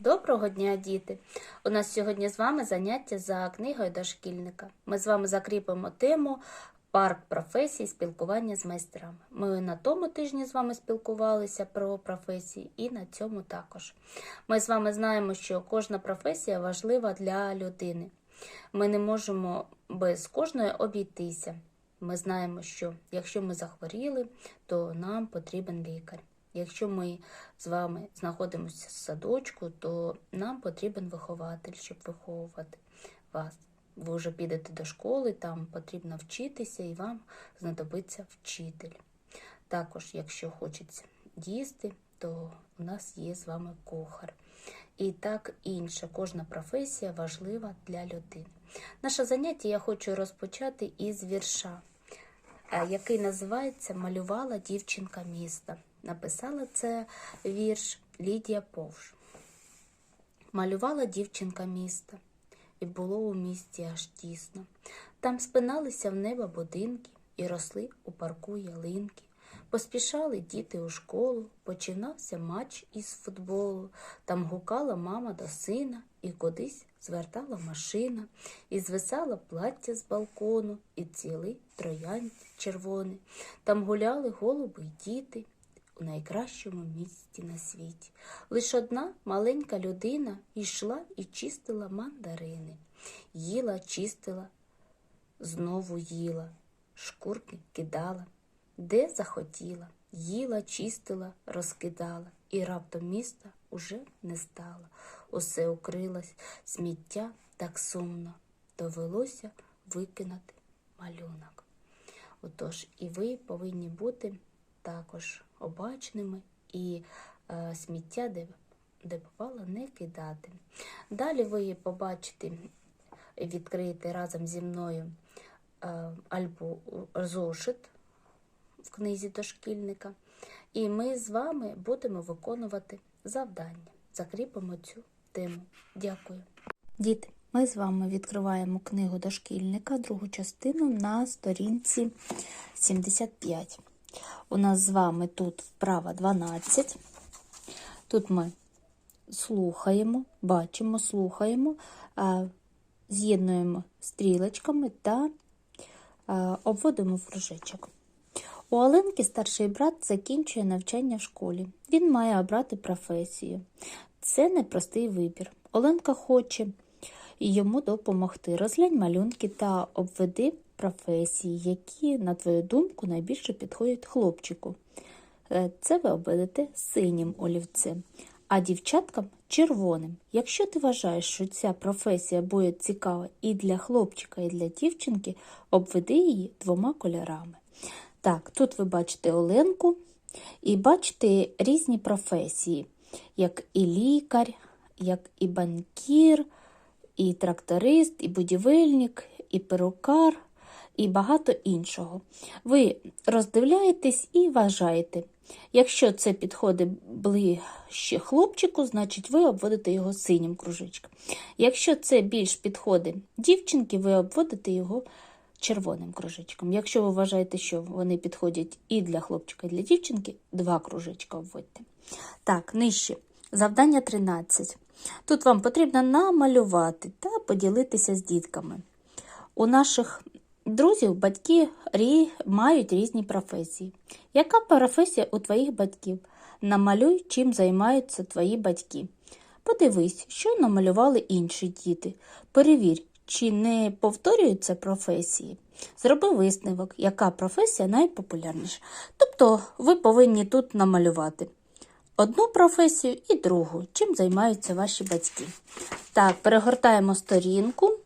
Доброго дня, діти! У нас сьогодні з вами заняття за книгою дошкільника. Ми з вами закріпимо тему Парк професій спілкування з майстрами. Ми на тому тижні з вами спілкувалися про професії і на цьому також. Ми з вами знаємо, що кожна професія важлива для людини. Ми не можемо без кожної обійтися. Ми знаємо, що якщо ми захворіли, то нам потрібен лікар. Якщо ми з вами знаходимося в садочку, то нам потрібен вихователь, щоб виховувати вас. Ви вже підете до школи, там потрібно вчитися і вам знадобиться вчитель. Також, якщо хочеться їсти, то у нас є з вами кухар. І так інше, кожна професія важлива для людини. Наше заняття я хочу розпочати із вірша, е, який називається Малювала дівчинка міста. Написала це вірш Лідія Повш. Малювала дівчинка міста, і було у місті аж тісно. Там спиналися в небо будинки і росли у парку ялинки. Поспішали діти у школу, починався матч із футболу. Там гукала мама до сина, і кудись звертала машина, і звисало плаття з балкону, і цілий троянь червоний. Там гуляли голуби й діти у найкращому місті на світі. Лиш одна маленька людина йшла і чистила мандарини. Їла, чистила, знову їла, шкурки кидала, де захотіла, їла, чистила, розкидала, і раптом міста уже не стало. Усе укрилось, сміття так сумно. Довелося викинути малюнок. Отож, і ви повинні бути також обачними і е, сміття, де, де попало, не кидати. Далі ви побачите, відкриєте разом зі мною е, альбу зошит в книзі дошкільника, і ми з вами будемо виконувати завдання. Закріпимо цю тему. Дякую. Діти, ми з вами відкриваємо книгу дошкільника, другу частину на сторінці 75. У нас з вами тут вправа 12. Тут ми слухаємо, бачимо, слухаємо, з'єднуємо стрілочками та обводимо кружечок. У Оленки старший брат закінчує навчання в школі. Він має обрати професію. Це непростий вибір. Оленка хоче йому допомогти. Розглянь малюнки та обведи професії, які, на твою думку, найбільше підходять хлопчику. Е, Це ви обведете синім олівцем, а дівчаткам червоним. Якщо ти вважаєш, що ця професія буде цікава і для хлопчика, і для дівчинки, обведи її двома кольорами. Так, тут ви бачите Оленку і бачите різні професії, як і лікар, як і банкір, і тракторист, і будівельник, і перукар, і багато іншого. Ви роздивляєтесь і вважаєте. Якщо це підходить ближче хлопчику, значить ви обводите його синім кружечком. Якщо це більш підходить дівчинки, ви обводите його червоним кружечком. Якщо ви вважаєте, що вони підходять і для хлопчика, і для дівчинки, два кружечка обводьте. Так, нижче. Завдання 13. Тут вам потрібно намалювати та поділитися з дітками. У наших друзів батьки мають різні професії. Яка професія у твоїх батьків? Намалюй, чим займаються твої батьки. Подивись, що намалювали інші діти. Перевір, чи не повторюються професії. Зроби висновок, яка професія найпопулярніша. Тобто ви повинні тут намалювати одну професію і другу, чим займаються ваші батьки. Так, перегортаємо сторінку.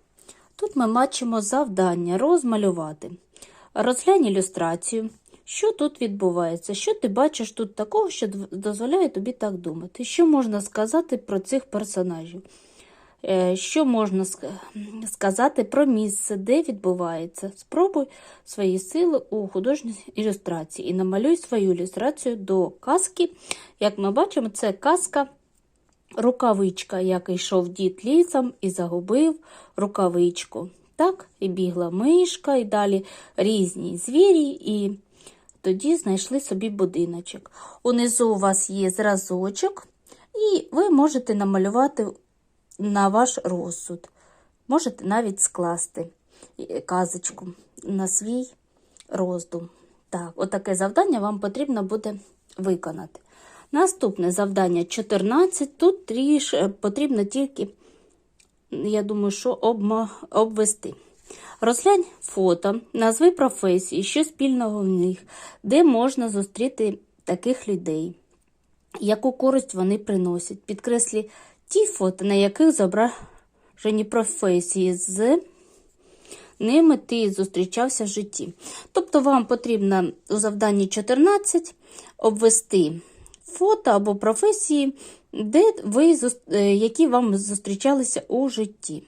Тут ми бачимо завдання розмалювати. Розглянь ілюстрацію. Що тут відбувається? Що ти бачиш тут такого, що дозволяє тобі так думати? Що можна сказати про цих персонажів? Е, що можна сказати про місце, де відбувається? Спробуй свої сили у художній ілюстрації і намалюй свою ілюстрацію до казки. Як ми бачимо, це казка рукавичка, як йшов дід лісом і загубив рукавичку. Так, і бігла мишка, і далі різні звірі, і тоді знайшли собі будиночок. Унизу у вас є зразочок І ви можете намалювати на ваш розсуд. Можете навіть скласти е, казочку на свій роздум. Так, отаке завдання вам потрібно буде виконати. Наступне завдання 14. Тут тріш потрібно тільки, я думаю, що обма, обвести. Розглянь фото, назви професії, що спільного в них, де можна зустріти таких людей, яку користь вони приносять. Підкреслі ті фото, на яких зображені професії з ними ти зустрічався в житті. Тобто вам потрібно у завданні 14 обвести фото або професії, де ви, е, які вам зустрічалися у житті.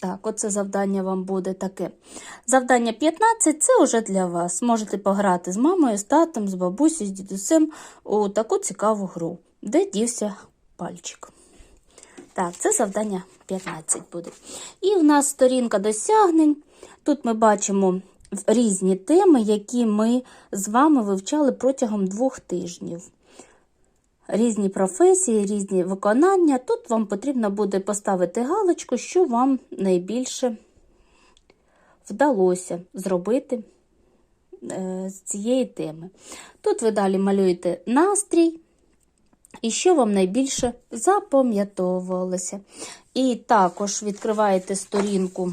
Так, оце завдання вам буде таке. Завдання 15 це вже для вас. Можете пограти з мамою, з татом, з бабусею, з дідусем у таку цікаву гру, де дівся пальчик. Так, це завдання 15 буде. І в нас сторінка досягнень. Тут ми бачимо різні теми, які ми з вами вивчали протягом двох тижнів. Різні професії, різні виконання. Тут вам потрібно буде поставити галочку, що вам найбільше вдалося зробити е, з цієї теми. Тут ви далі малюєте настрій, і що вам найбільше запам'ятовувалося. І також відкриваєте сторінку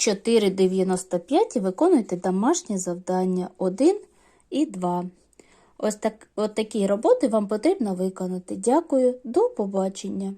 94-95 і виконуєте домашні завдання 1 і 2. Ось так, от такі роботи вам потрібно виконати. Дякую, до побачення!